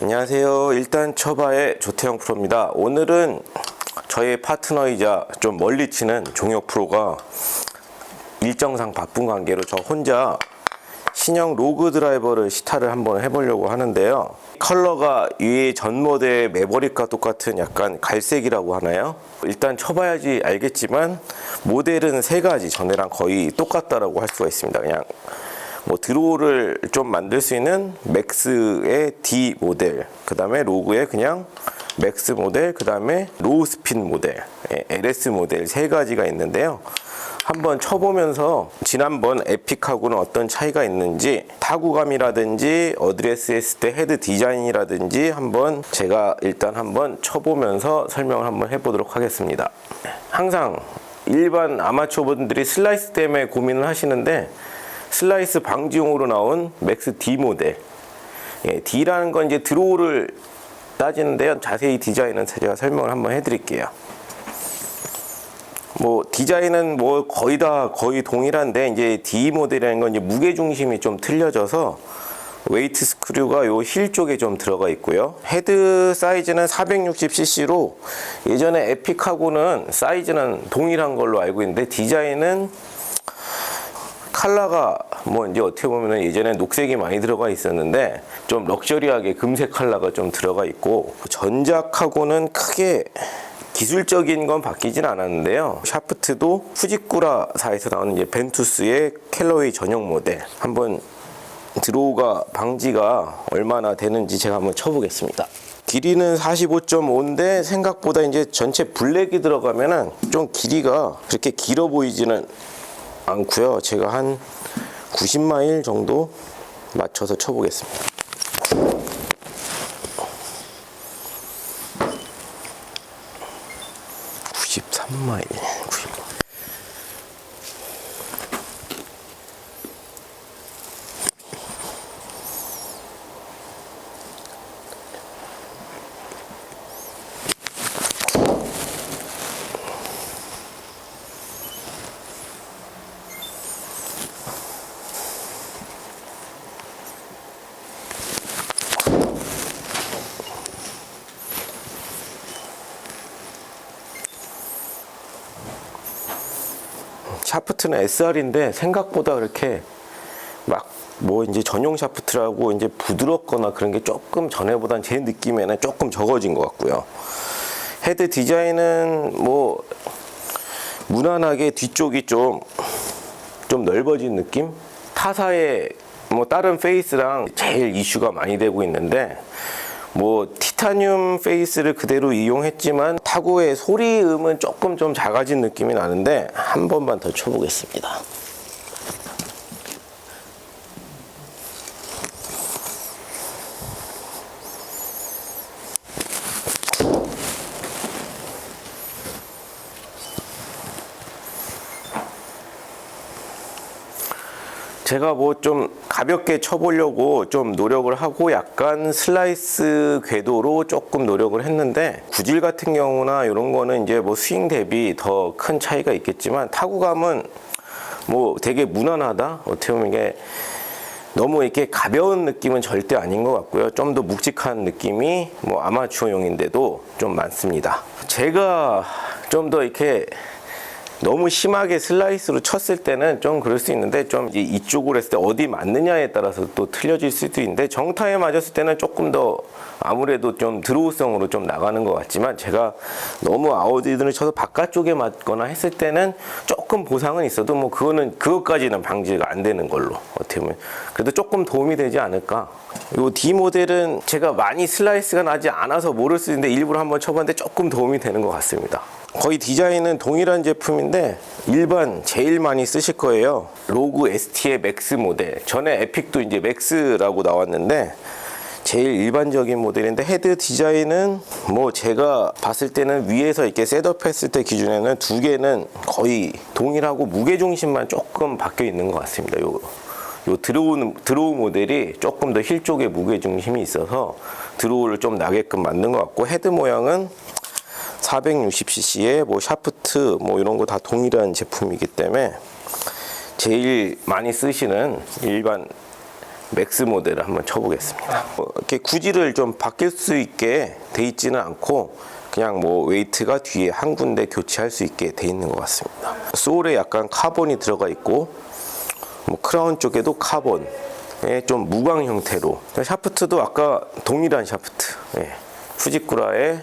안녕하세요. 일단 처바의 조태영 프로입니다. 오늘은 저의 파트너이자 좀 멀리 치는 종혁 프로가 일정상 바쁜 관계로 저 혼자 신형 로그 드라이버를 시타를 한번 해보려고 하는데요. 컬러가 위에 전 모델 매버릭과 똑같은 약간 갈색이라고 하나요? 일단 쳐봐야지 알겠지만 모델은 세 가지 전에랑 거의 똑같다라고 할 수가 있습니다. 그냥 뭐 드로우를 좀 만들 수 있는 맥스의 D 모델, 그 다음에 로그의 그냥 맥스 모델, 그 다음에 로우 스핀 모델, 예, LS 모델 세 가지가 있는데요. 한번 쳐보면서 지난번 에픽하고는 어떤 차이가 있는지 타구감이라든지 어드레스 했을 때 헤드 디자인이라든지 한번 제가 일단 한번 쳐보면서 설명을 한번 해보도록 하겠습니다. 항상 일반 아마추어 분들이 슬라이스 때문에 고민을 하시는데 슬라이스 방지용으로 나온 맥스 D 모델 예, D라는 건 이제 드로우를 따지는데요. 자세히 디자인은 제가 설명을 한번 해드릴게요. 뭐 디자인은 뭐 거의 다 거의 동일한데 이제 D 모델이라는 건 이제 무게 중심이 좀 틀려져서 웨이트 스크류가 요 힐 쪽에 좀 들어가 있고요. 헤드 사이즈는 460cc로 예전에 에픽하고는 사이즈는 동일한 걸로 알고 있는데 디자인은 컬러가 뭐 이제 어떻게 보면 예전에 녹색이 많이 들어가 있었는데 좀 럭셔리하게 금색 컬러가 좀 들어가 있고 전작하고는 크게 기술적인 건 바뀌진 않았는데요. 샤프트도 후지쿠라사에서 나오는 이제 벤투스의 캘러웨이 전용 모델 한번 드로우가 방지가 얼마나 되는지 제가 한번 쳐보겠습니다. 길이는 45.5인데 생각보다 이제 전체 블랙이 들어가면은 좀 길이가 그렇게 길어 보이지는 않고요. 제가 한 90마일 정도 맞춰서 쳐보겠습니다. (93마일) 샤프트는 SR인데 생각보다 그렇게 막 뭐 이제 전용 샤프트라고 이제 부드럽거나 그런 게 조금 전에보단 제 느낌에는 조금 적어진 것 같고요. 헤드 디자인은 뭐 무난하게 뒤쪽이 좀좀 넓어진 느낌? 타사의 뭐 다른 페이스랑 제일 이슈가 많이 되고 있는데 뭐 티타늄 페이스를 그대로 이용했지만 타구의 소리음은 조금 좀 작아진 느낌이 나는데 한 번만 더 쳐보겠습니다. 제가 뭐 좀 가볍게 쳐보려고 좀 노력을 하고 약간 슬라이스 궤도로 조금 노력을 했는데 구질 같은 경우나 이런 거는 이제 뭐 스윙 대비 더 큰 차이가 있겠지만 타구감은 뭐 되게 무난하다 어떻게 보면 이게 너무 이렇게 가벼운 느낌은 절대 아닌 것 같고요. 좀 더 묵직한 느낌이 뭐 아마추어용인데도 좀 많습니다. 제가 좀 더 이렇게 너무 심하게 슬라이스로 쳤을 때는 좀 그럴 수 있는데 좀 이쪽으로 했을 때 어디 맞느냐에 따라서 또 틀려질 수도 있는데 정타에 맞았을 때는 조금 더 아무래도 좀 드로우성으로 좀 나가는 것 같지만 제가 너무 아웃이든을 쳐서 바깥쪽에 맞거나 했을 때는 조금 보상은 있어도 뭐 그거는 그것까지는 방지가 안 되는 걸로 어떻게 보면 그래도 조금 도움이 되지 않을까 요 D 모델은 제가 많이 슬라이스가 나지 않아서 모를 수 있는데 일부러 한번 쳐봤는데 조금 도움이 되는 것 같습니다. 거의 디자인은 동일한 제품인데 일반 제일 많이 쓰실 거예요. 로그 ST의 맥스 모델. 전에 에픽도 이제 맥스라고 나왔는데 제일 일반적인 모델인데 헤드 디자인은 뭐 제가 봤을 때는 위에서 이렇게 셋업했을 때 기준에는 두 개는 거의 동일하고 무게 중심만 조금 바뀌어 있는 것 같습니다. 요, 요 드로우, 드로우 모델이 조금 더 힐 쪽에 무게 중심이 있어서 드로우를 좀 나게끔 만든 것 같고 헤드 모양은 460cc의 뭐 샤프트 뭐 이런 거 다 동일한 제품이기 때문에 제일 많이 쓰시는 일반 맥스 모델을 한번 쳐보겠습니다. 어, 이렇게 구질을 좀 바뀔 수 있게 돼 있지는 않고 그냥 뭐 웨이트가 뒤에 한 군데 교체할 수 있게 돼 있는 것 같습니다. 소울에 약간 카본이 들어가 있고 뭐 크라운 쪽에도 카본의 좀 무광 형태로 샤프트도 아까 동일한 샤프트 예. 후지쿠라의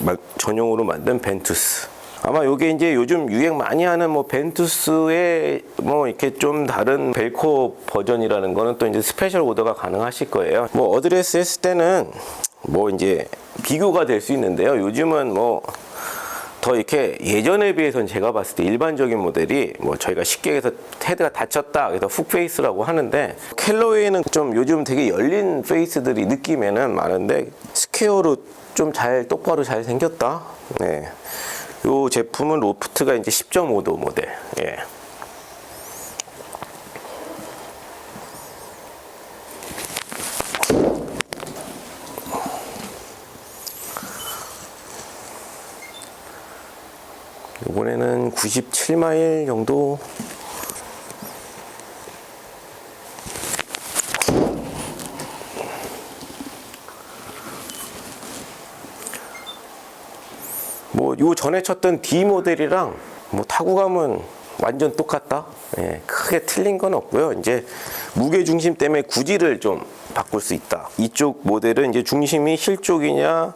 마- 전용으로 만든 벤투스 아마 요게 이제 요즘 유행 많이 하는 뭐 벤투스의 뭐 이렇게 좀 다른 벨코 버전이라는 거는 또 이제 스페셜 오더가 가능하실 거예요. 뭐 어드레스 했을 때는 뭐 이제 비교가 될 수 있는데요. 요즘은 뭐 더 이렇게 예전에 비해서는 제가 봤을 때 일반적인 모델이 뭐 저희가 쉽게 해서 헤드가 닫혔다 그래서 훅 페이스라고 하는데 캘러웨이는 좀 요즘 되게 열린 페이스들이 느낌에는 많은데 스퀘어로 좀 잘 똑바로 잘 생겼다. 네. 요 제품은 로프트가 이제 10.5도 모델. 예. 이번에는 97마일 정도 뭐요 전에 쳤던 D 모델이랑 뭐 타구감은 완전 똑같다. 예, 크게 틀린 건 없고요. 이제 무게 중심 때문에 구질을 좀 바꿀 수 있다. 이쪽 모델은 이제 중심이 힐 쪽이냐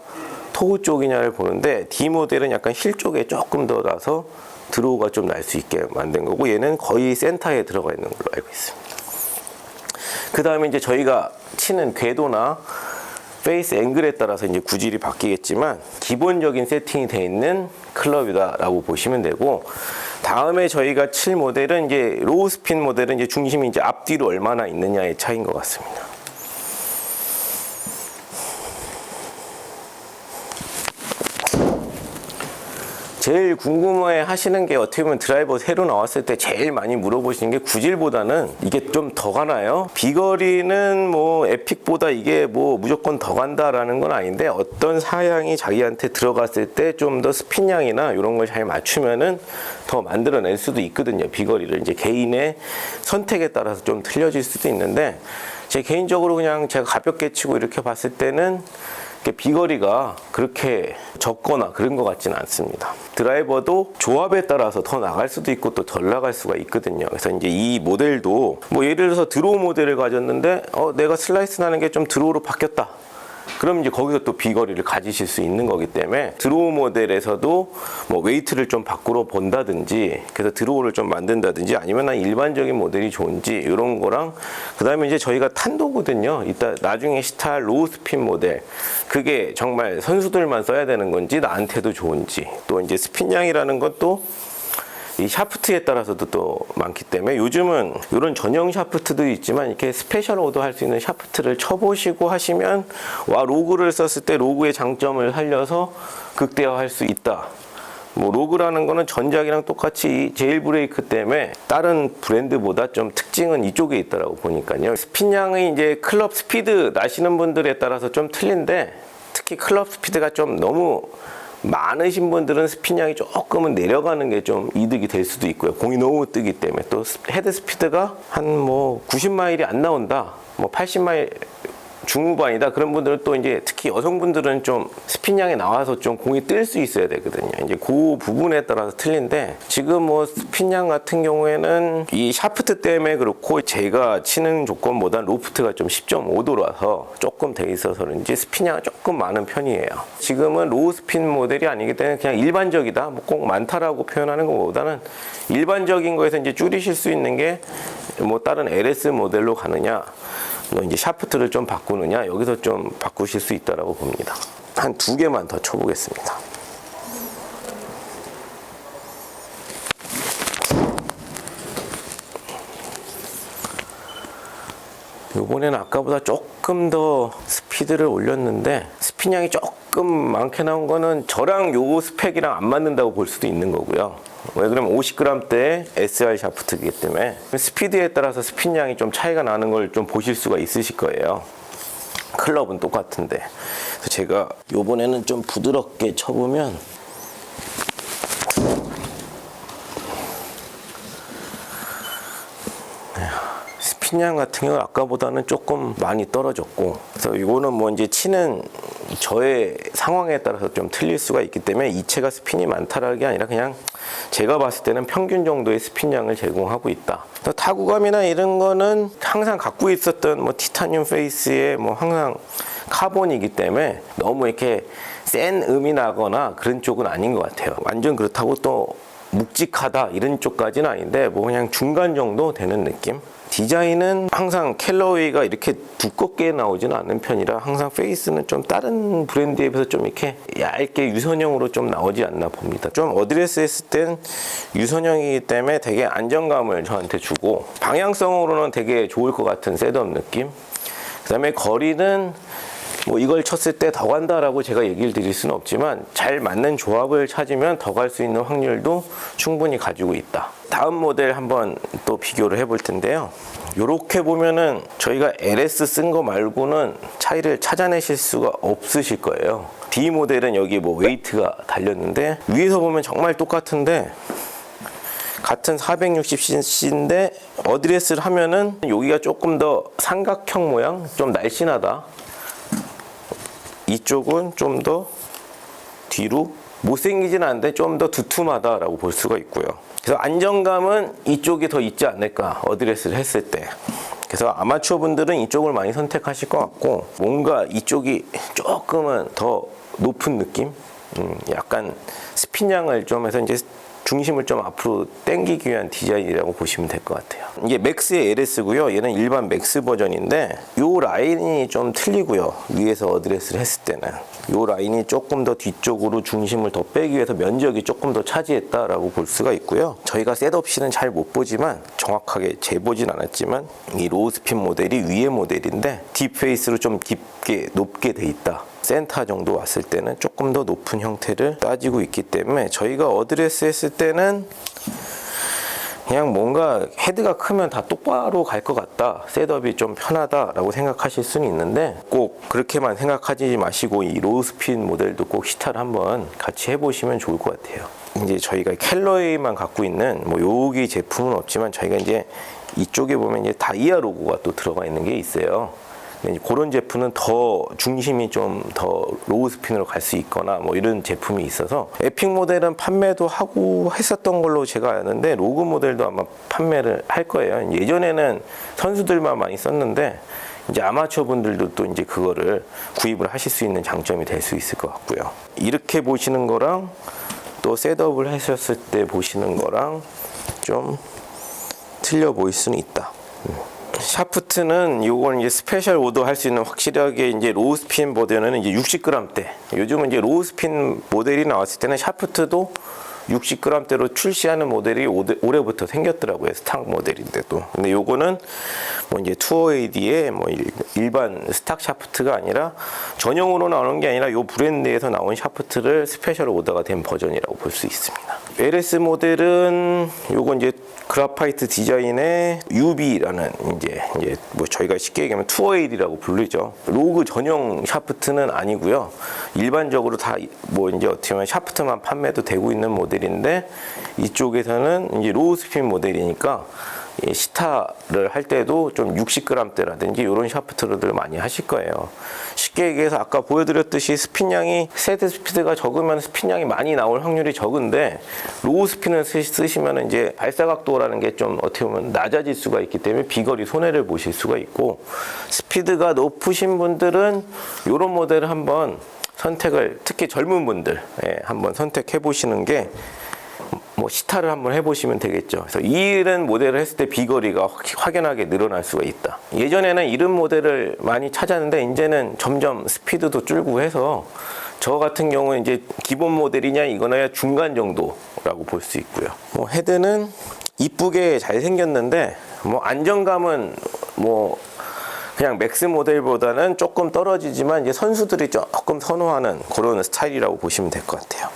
토우 쪽이냐를 보는데 D 모델은 약간 힐 쪽에 조금 더 나서 드로우가 좀 날 수 있게 만든 거고 얘는 거의 센터에 들어가 있는 걸로 알고 있습니다. 그 다음에 이제 저희가 치는 궤도나 페이스 앵글에 따라서 이제 구질이 바뀌겠지만 기본적인 세팅이 되어 있는 클럽이다라고 보시면 되고 다음에 저희가 칠 모델은 이제 로우 스핀 모델은 이제 중심이 이제 앞뒤로 얼마나 있느냐의 차이인 것 같습니다. 제일 궁금해 하시는 게 어떻게 보면 드라이버 새로 나왔을 때 제일 많이 물어보시는 게 구질보다는 이게 좀 더 가나요? 비거리는 뭐 에픽보다 이게 뭐 무조건 더 간다라는 건 아닌데 어떤 사양이 자기한테 들어갔을 때 좀 더 스핀량이나 이런 걸 잘 맞추면은 더 만들어낼 수도 있거든요. 비거리를 이제 개인의 선택에 따라서 좀 틀려질 수도 있는데 제 개인적으로 그냥 제가 가볍게 치고 이렇게 봤을 때는 비거리가 그렇게 적거나 그런 것 같지는 않습니다. 드라이버도 조합에 따라서 더 나갈 수도 있고 또 덜 나갈 수가 있거든요. 그래서 이제 이 모델도 뭐 예를 들어서 드로우 모델을 가졌는데 어, 내가 슬라이스 나는 게 좀 드로우로 바뀌었다. 그럼 이제 거기서 또 비거리를 가지실 수 있는 거기 때문에 드로우 모델에서도 뭐 웨이트를 좀 바꾸러 본다든지 그래서 드로우를 좀 만든다든지 아니면 난 일반적인 모델이 좋은지 이런 거랑 그 다음에 이제 저희가 탄도거든요. 이따 나중에 시타 로우 스핀 모델 그게 정말 선수들만 써야 되는 건지 나한테도 좋은지 또 이제 스핀량이라는 것도 이 샤프트에 따라서도 또 많기 때문에 요즘은 이런 전용 샤프트도 있지만 이렇게 스페셜 오더 할 수 있는 샤프트를 쳐보시고 하시면 와 로그를 썼을 때 로그의 장점을 살려서 극대화할 수 있다. 뭐 로그라는 거는 전작이랑 똑같이 이 제일 브레이크 때문에 다른 브랜드보다 좀 특징은 이쪽에 있더라고 보니까요. 스핀량이 이제 클럽 스피드 나시는 분들에 따라서 좀 틀린데 특히 클럽 스피드가 좀 너무 많으신 분들은 스핀량이 조금은 내려가는 게 좀 이득이 될 수도 있고요. 공이 너무 뜨기 때문에 또 스- 헤드 스피드가 한 뭐 90마일이 안 나온다. 뭐 80마일 중후반이다. 그런 분들은 또 이제 특히 여성분들은 좀 스핀량이 나와서 좀 공이 뜰 수 있어야 되거든요. 이제 그 부분에 따라서 틀린데 지금 뭐 스핀량 같은 경우에는 이 샤프트 때문에 그렇고 제가 치는 조건보다 로프트가 좀 10.5도라서 조금 돼 있어서 그런지 스핀량이 조금 많은 편이에요. 지금은 로우 스핀 모델이 아니기 때문에 그냥 일반적이다. 뭐 꼭 많다라고 표현하는 것보다는 일반적인 거에서 이제 줄이실 수 있는 게 뭐 다른 LS 모델로 가느냐 뭐 이제 샤프트를 좀 바꾸느냐 여기서 좀 바꾸실 수 있다라고 봅니다. 한 두 개만 더 쳐보겠습니다. 이번에는 아까보다 조금 더 스피드를 올렸는데 스피량이 조금 많게 나온 거는 저랑 요 스펙이랑 안 맞는다고 볼 수도 있는 거고요. 왜 그러면 50g대 SR 샤프트이기 때문에 스피드에 따라서 스핀량이 좀 차이가 나는 걸 좀 보실 수가 있으실 거예요. 클럽은 똑같은데. 제가 요번에는 좀 부드럽게 쳐보면 스핀량 같은 경우는 아까보다는 조금 많이 떨어졌고 그래서 이거는 뭐 이제 치는 저의 상황에 따라서 좀 틀릴 수가 있기 때문에 이체가 스핀이 많다라는 게 아니라 그냥 제가 봤을 때는 평균 정도의 스핀량을 제공하고 있다. 타구감이나 이런 거는 항상 갖고 있었던 뭐 티타늄 페이스에 뭐 항상 카본이기 때문에 너무 이렇게 센 음이 나거나 그런 쪽은 아닌 것 같아요. 완전 그렇다고 또 묵직하다 이런 쪽까지는 아닌데 뭐 그냥 중간 정도 되는 느낌? 디자인은 항상 캘러웨이가 이렇게 두껍게 나오지는 않는 편이라 항상 페이스는 좀 다른 브랜드에 비해서 좀 이렇게 얇게 유선형으로 좀 나오지 않나 봅니다. 좀 어드레스 했을 땐 유선형이기 때문에 되게 안정감을 저한테 주고 방향성으로는 되게 좋을 것 같은 셋업 느낌. 그 다음에 거리는 뭐 이걸 쳤을 때 더 간다라고 제가 얘기를 드릴 수는 없지만 잘 맞는 조합을 찾으면 더 갈 수 있는 확률도 충분히 가지고 있다. 다음 모델 한번 또 비교를 해볼 텐데요. 이렇게 보면은 저희가 LS 쓴 거 말고는 차이를 찾아내실 수가 없으실 거예요. D 모델은 여기 뭐 웨이트가 달렸는데 위에서 보면 정말 똑같은데 같은 460cc인데 어드레스를 하면은 여기가 조금 더 삼각형 모양 좀 날씬하다 이쪽은 좀 더 뒤로 못생기진 않은데 좀 더 두툼하다라고 볼 수가 있고요. 그래서 안정감은 이쪽이 더 있지 않을까 어드레스를 했을 때. 그래서 아마추어 분들은 이쪽을 많이 선택하실 것 같고 뭔가 이쪽이 조금은 더 높은 느낌, 음, 약간 스핀량을 좀 해서 이제 중심을 좀 앞으로 당기기 위한 디자인이라고 보시면 될 것 같아요. 이게 맥스의 LS고요. 얘는 일반 맥스 버전인데 요 라인이 좀 틀리고요. 위에서 어드레스를 했을 때는 요 라인이 조금 더 뒤쪽으로 중심을 더 빼기 위해서 면적이 조금 더 차지했다라고 볼 수가 있고요. 저희가 셋업시는 잘 못 보지만 정확하게 재보진 않았지만 이 로우스핀 모델이 위의 모델인데 딥페이스로 좀 깊게 높게 돼 있다. 센터 정도 왔을 때는 조금 더 높은 형태를 따지고 있기 때문에 저희가 어드레스 했을 때는 그냥 뭔가 헤드가 크면 다 똑바로 갈 것 같다. 셋업이 좀 편하다라고 생각하실 수는 있는데 꼭 그렇게만 생각하지 마시고 이 로우스핀 모델도 꼭 시타를 한번 같이 해보시면 좋을 것 같아요. 이제 저희가 캘러웨이만 갖고 있는 뭐 여기 제품은 없지만 저희가 이제 이쪽에 보면 이제 다이아 로고가 또 들어가 있는 게 있어요. 이제 그런 제품은 더 중심이 좀 더 로우 스핀으로 갈 수 있거나 뭐 이런 제품이 있어서 에픽 모델은 판매도 하고 했었던 걸로 제가 아는데 로그 모델도 아마 판매를 할 거예요. 예전에는 선수들만 많이 썼는데 이제 아마추어 분들도 또 이제 그거를 구입을 하실 수 있는 장점이 될 수 있을 것 같고요. 이렇게 보시는 거랑 또 셋업을 하셨을 때 보시는 거랑 좀 틀려 보일 수는 있다. 샤프트는 요건 이제 스페셜 오더 할 수 있는 확실하게 이제 로우 스핀 모델은 이제 60g대. 요즘은 이제 로우 스핀 모델이 나왔을 때는 샤프트도 60g대로 출시하는 모델이 올해부터 생겼더라고요. 스탁 모델인데도. 근데 요거는 뭐 이제 투어 AD의 뭐 일- 일반 스탁 샤프트가 아니라 전용으로 나오는 게 아니라 요 브랜드에서 나온 샤프트를 스페셜 오더가 된 버전이라고 볼 수 있습니다. LS 모델은 요거 이제 그라파이트 디자인의 UB라는 이제 이제 뭐 저희가 쉽게 얘기하면 투어 AD라고 부르죠. 로그 전용 샤프트는 아니고요. 일반적으로 다 뭐 이제 어떻게 보면 샤프트만 판매도 되고 있는 모델인데 이쪽에서는 이제 로우 스핀 모델이니까 이 시타를 할 때도 좀 60g대라든지 이런 샤프트를 많이 하실 거예요. 쉽게 얘기해서 아까 보여드렸듯이 스핀량이 세트 스피드가 적으면 스핀량이 많이 나올 확률이 적은데 로우 쓰- 쓰시면 이제 발사각도라는 게 좀 어떻게 보면 낮아질 수가 있기 때문에 비거리 손해를 보실 수가 있고 스피드가 높으신 분들은 이런 모델을 한번 선택을 특히 젊은 분들 예, 한번 선택해 보시는 게 뭐 시타를 한번 해보시면 되겠죠. 그래서 이런 모델을 했을 때 비거리가 확- 확연하게 늘어날 수가 있다. 예전에는 이런 모델을 많이 찾았는데 이제는 점점 스피드도 줄고 해서 저 같은 경우는 이제 기본 모델이냐 이거나 중간 정도라고 볼 수 있고요. 뭐 헤드는 이쁘게 잘 생겼는데 뭐 안정감은 뭐 그냥 맥스 모델보다는 조금 떨어지지만 이제 선수들이 조금 선호하는 그런 스타일이라고 보시면 될 것 같아요.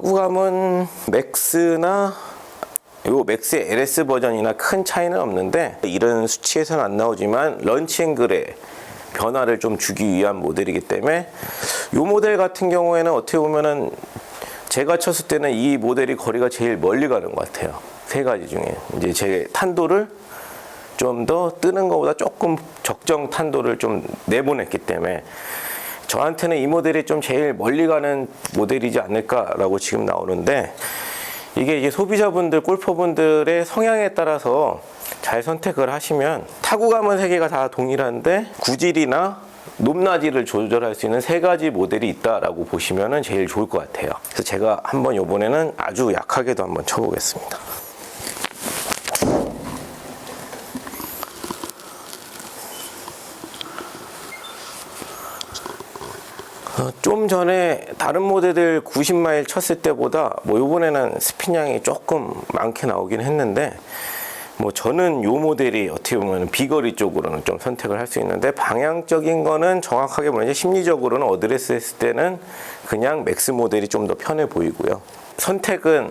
타구감은 맥스나 요 맥스의 LS 버전이나 큰 차이는 없는데 이런 수치에서는 안 나오지만 런치 앵글에 변화를 좀 주기 위한 모델이기 때문에 요 모델 같은 경우에는 어떻게 보면은 제가 쳤을 때는 이 모델이 거리가 제일 멀리 가는 것 같아요. 세 가지 중에 이제 제 탄도를 좀 더 뜨는 것보다 조금 적정 탄도를 좀 내보냈기 때문에 저한테는 이 모델이 좀 제일 멀리 가는 모델이지 않을까라고 지금 나오는데 이게 이제 소비자분들, 골퍼분들의 성향에 따라서 잘 선택을 하시면 타구감은 세 개가 다 동일한데 구질이나 높낮이를 조절할 수 있는 세 가지 모델이 있다라고 보시면 제일 좋을 것 같아요. 그래서 제가 한번 이번에는 아주 약하게도 한번 쳐보겠습니다. 좀 전에 다른 모델들 90마일 쳤을 때보다 뭐 이번에는 스핀량이 조금 많게 나오긴 했는데 뭐 저는 요 모델이 어떻게 보면 비거리 쪽으로는 좀 선택을 할 수 있는데 방향적인 거는 정확하게 보면 심리적으로는 어드레스 했을 때는 그냥 맥스 모델이 좀 더 편해 보이고요. 선택은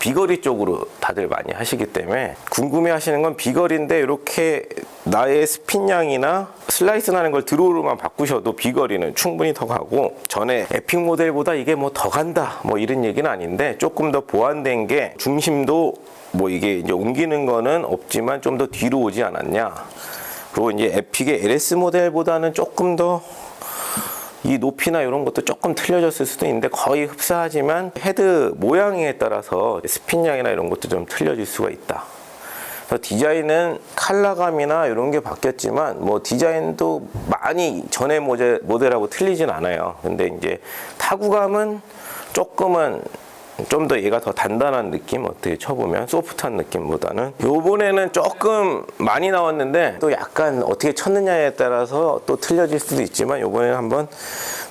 비거리 쪽으로 다들 많이 하시기 때문에 궁금해 하시는 건 비거리인데 이렇게 나의 스핀량이나 슬라이스 나는 걸 드로우로만 바꾸셔도 비거리는 충분히 더 가고 전에 에픽 모델보다 이게 뭐 더 간다 뭐 이런 얘기는 아닌데 조금 더 보완된 게 중심도 뭐 이게 이제 옮기는 거는 없지만 좀 더 뒤로 오지 않았냐. 그리고 이제 에픽의 LS 모델보다는 조금 더 이 높이나 이런 것도 조금 틀려졌을 수도 있는데 거의 흡사하지만 헤드 모양에 따라서 스핀량이나 이런 것도 좀 틀려질 수가 있다. 디자인은 컬러감이나 이런 게 바뀌었지만 뭐 디자인도 많이 모델, 모델하고 틀리진 않아요. 근데 이제 타구감은 조금은 좀 더 얘가 더 단단한 느낌 어떻게 쳐보면 소프트한 느낌보다는 요번에는 조금 많이 나왔는데 또 약간 어떻게 쳤느냐에 따라서 또 틀려질 수도 있지만 요번에는 한번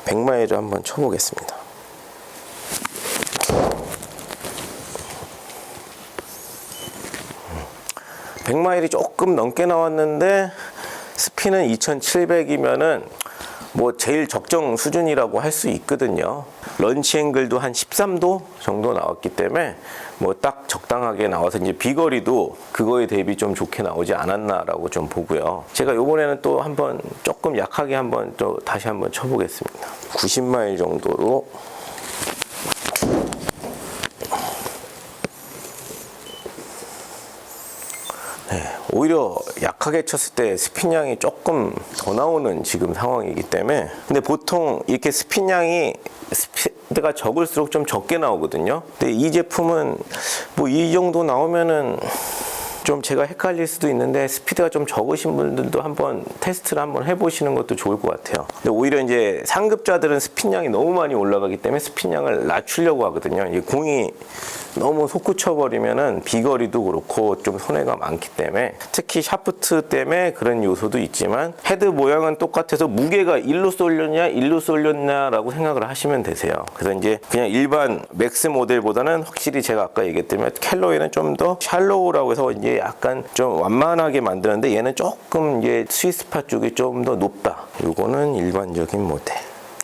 100마일을 한번 쳐보겠습니다 음. 100마일이 조금 넘게 나왔는데 스피는 2700이면은 뭐 제일 적정 수준이라고 할 수 있거든요. 런치 앵글도 한 13도 정도 나왔기 때문에 뭐 딱 적당하게 나와서 이제 비거리도 그거에 대비 좀 좋게 나오지 않았나라고 좀 보고요. 제가 요번에는 또 한번 조금 약하게 한번 또 다시 한번 쳐보겠습니다. 90마일 정도로 오히려 약하게 쳤을 때 스핀량이 조금 더 나오는 지금 상황이기 때문에. 근데 보통 이렇게 스핀량이 스피드가 적을수록 좀 적게 나오거든요. 근데 이 제품은 뭐 이 정도 나오면은 좀 제가 헷갈릴 수도 있는데 스피드가 좀 적으신 분들도 한번 테스트를 한번 해보시는 것도 좋을 것 같아요. 근데 오히려 이제 상급자들은 스핀량이 너무 많이 올라가기 때문에 스핀량을 낮추려고 하거든요. 이 공이 너무 솟구쳐 버리면은 비거리도 그렇고 좀 손해가 많기 때문에 특히 샤프트 때문에 그런 요소도 있지만 헤드 모양은 똑같아서 무게가 일로 쏠렸냐 일로 쏠렸냐라고 생각을 하시면 되세요. 그래서 이제 그냥 일반 맥스 모델보다는 확실히 제가 아까 얘기했다면 캘로이는 좀 더 샬로우라고 해서 이제 약간 좀 완만하게 만드는데 얘는 조금 이제 스위스파 쪽이 좀 더 높다. 요거는 일반적인 모델.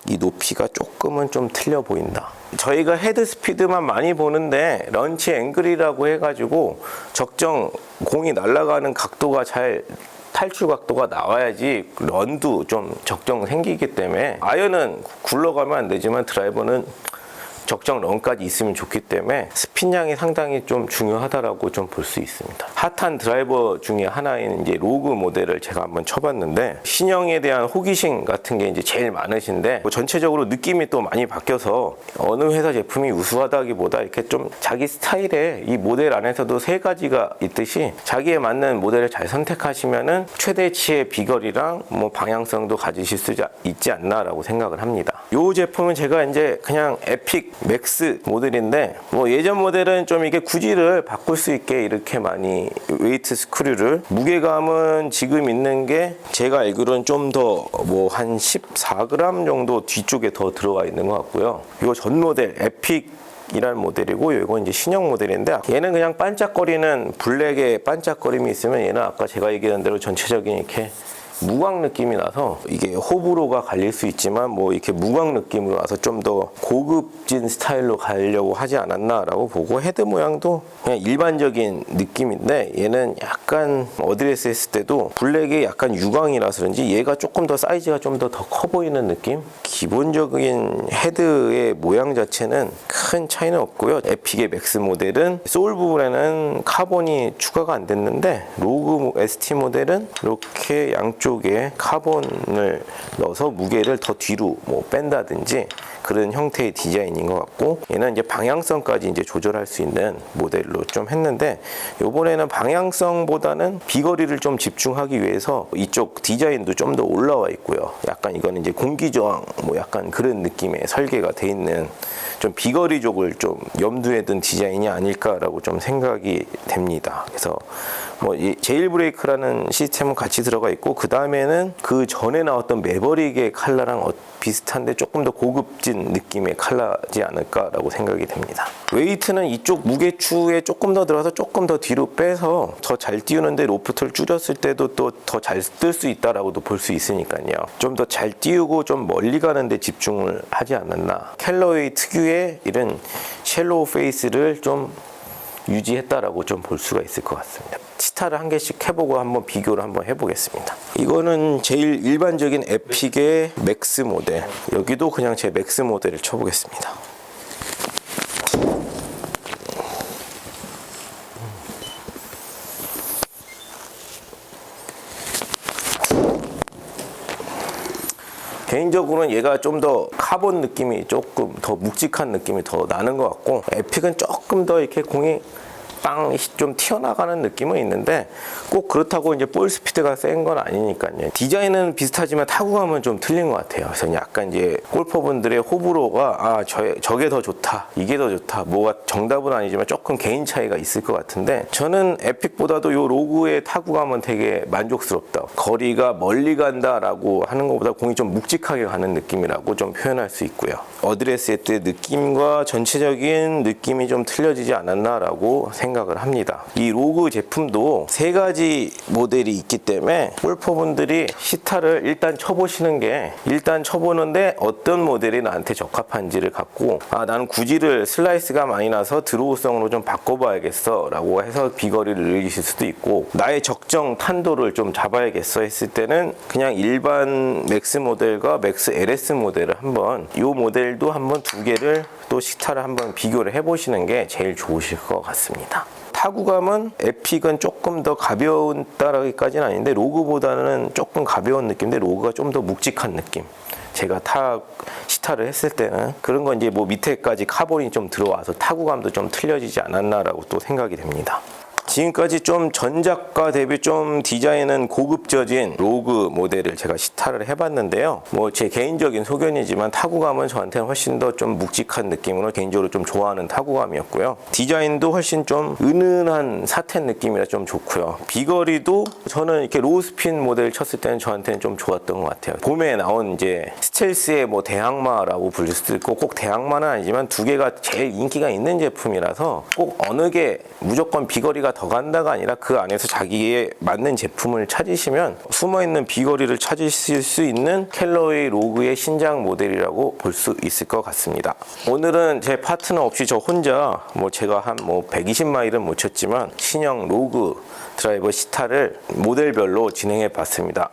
이 높이가 조금은 좀 틀려 보인다. 저희가 헤드 스피드만 많이 보는데 런치 앵글이라고 해가지고 적정 공이 날아가는 각도가 잘 탈출 각도가 나와야지 런도 좀 적정 생기기 때문에 아이언은 굴러가면 안 되지만 드라이버는 적정 런까지 있으면 좋기 때문에 스핀량이 상당히 좀 중요하다라고 좀 볼 수 있습니다. 핫한 드라이버 중에 하나인 이제 로그 모델을 제가 한번 쳐봤는데 신형에 대한 호기심 같은 게 이제 제일 많으신데 뭐 전체적으로 느낌이 또 많이 바뀌어서 어느 회사 제품이 우수하다기보다 이렇게 좀 자기 스타일에 이 모델 안에서도 세 가지가 있듯이 자기에 맞는 모델을 잘 선택하시면은 최대치의 비거리랑 뭐 방향성도 가지실 수 있지 않나라고 생각을 합니다. 이 제품은 제가 이제 그냥 에픽 맥스 모델인데 뭐 예전 모델은 좀 이게 구질을 바꿀 수 있게 이렇게 많이 웨이트 스크류를 무게감은 지금 있는 게 제가 알기로는 좀 더 뭐 한 14g 정도 뒤쪽에 더 들어가 있는 것 같고요. 이거 전 모델 에픽 이라는 모델이고 이건 이제 신형 모델인데 얘는 그냥 반짝거리는 블랙의 반짝거림이 있으면 얘는 아까 제가 얘기한 대로 전체적인 이렇게 무광 느낌이 나서 이게 호불호가 갈릴 수 있지만 뭐 이렇게 무광 느낌으로 나서 좀 더 고급진 스타일로 가려고 하지 않았나라고 보고 헤드 모양도 그냥 일반적인 느낌인데 얘는 약간 어드레스 했을 때도 블랙이 약간 유광이라서 그런지 얘가 조금 더 사이즈가 좀 더 더 커 보이는 느낌? 기본적인 헤드의 모양 자체는 큰 차이는 없고요. 에픽의 맥스 모델은 소울 부분에는 카본이 추가가 안 됐는데 로그 ST 모델은 이렇게 양쪽 에 카본을 넣어서 무게를 더 뒤로 뭐 뺀다든지 그런 형태의 디자인인 것 같고 얘는 이제 방향성까지 이제 조절할 수 있는 모델로 좀 했는데 요번에는 방향성보다는 비거리를 좀 집중하기 위해서 이쪽 디자인도 좀 더 올라와 있고요. 약간 이거는 이제 공기 저항 뭐 약간 그런 느낌의 설계가 돼 있는 좀 비거리 쪽을 좀 염두에 둔 디자인이 아닐까라고 좀 생각이 됩니다. 그래서 뭐이 제일 브레이크라는 시스템은 같이 들어가 있고 그 다음에는 그 전에 나왔던 매버릭의 칼라랑 어- 비슷한데 조금 더 고급진 느낌의 칼라지 않을까라고 생각이 됩니다. 웨이트는 이쪽 무게추에 조금 더 들어가서 조금 더 뒤로 빼서 더 잘 띄우는데 로프트를 줄였을 때도 또 더 잘 뜰 수 있다라고도 볼 수 있으니까요. 좀 더 잘 띄우고 좀 멀리 가는데 집중을 하지 않았나. 캘러웨이 특유의 이런 쉘로우 페이스를 좀 유지했다라고 좀 볼 수가 있을 것 같습니다. 치타를 한 개씩 해보고 한번 비교를 한번 해보겠습니다. 이거는 제일 일반적인 에픽의 맥스 모델. 여기도 그냥 제 맥스 모델을 쳐보겠습니다. 개인적으로는 얘가 좀 더 카본 느낌이 조금 더 묵직한 느낌이 더 나는 것 같고 에픽은 조금 더 이렇게 공이 빵 좀 튀어나가는 느낌은 있는데 꼭 그렇다고 이제 볼 스피드가 센 건 아니니까요. 디자인은 비슷하지만 타구감은 좀 틀린 것 같아요. 그래서 약간 이제 골퍼분들의 호불호가 아 저, 저게 더 좋다, 이게 더 좋다, 뭐가 정답은 아니지만 조금 개인 차이가 있을 것 같은데 저는 에픽보다도 요 로그의 타구감은 되게 만족스럽다. 거리가 멀리 간다라고 하는 것보다 공이 좀 묵직하게 가는 느낌이라고 좀 표현할 수 있고요. 어드레스 때 느낌과 전체적인 느낌이 좀 틀려지지 않았나라고 생각 을 합니다. 이 로그 제품도 세 가지 모델이 있기 때문에 골퍼분들이 시타를 일단 쳐보시는 게 일단 쳐보는데 어떤 모델이 나한테 적합한지를 갖고 아 나는 구지를 슬라이스가 많이 나서 드로우성으로 좀 바꿔봐야겠어 라고 해서 비거리를 늘리실 수도 있고 나의 적정 탄도를 좀 잡아야겠어 했을 때는 그냥 일반 맥스 모델과 맥스 LS 모델을 한번 이 모델도 한번 두 개를 또 시타를 한번 비교를 해보시는 게 제일 좋으실 것 같습니다. 타구감은 에픽은 조금 더 가벼운 따라기까지는 아닌데 로그보다는 조금 가벼운 느낌인데 로그가 좀 더 묵직한 느낌. 제가 타 시타를 했을 때는 그런 건 이제 뭐 밑에까지 카본이 좀 들어와서 타구감도 좀 틀려지지 않았나라고 또 생각이 됩니다. 지금까지 좀 전작과 대비 좀 디자인은 고급져진 로그 모델을 제가 시타를 해봤는데요. 뭐 제 개인적인 소견이지만 타구감은 저한테는 훨씬 더 좀 묵직한 느낌으로 개인적으로 좀 좋아하는 타구감이었고요. 디자인도 훨씬 좀 은은한 사텐 느낌이라 좀 좋고요. 비거리도 저는 이렇게 로우 스핀 모델 쳤을 때는 저한테는 좀 좋았던 것 같아요. 봄에 나온 이제 스텔스의 뭐 대항마라고 불릴 수도 있고 꼭 대항마는 아니지만 두 개가 제일 인기가 있는 제품이라서 꼭 어느 게 무조건 비거리가 더 간다가 아니라 그 안에서 자기에 맞는 제품을 찾으시면 숨어 있는 비거리를 찾으실 수 있는 캘러웨이 로그의 신작 모델이라고 볼 수 있을 것 같습니다. 오늘은 제 파트너 없이 저 혼자 뭐 제가 한 뭐 120마일은 못 쳤지만 신형 로그 드라이버 시타를 모델별로 진행해 봤습니다.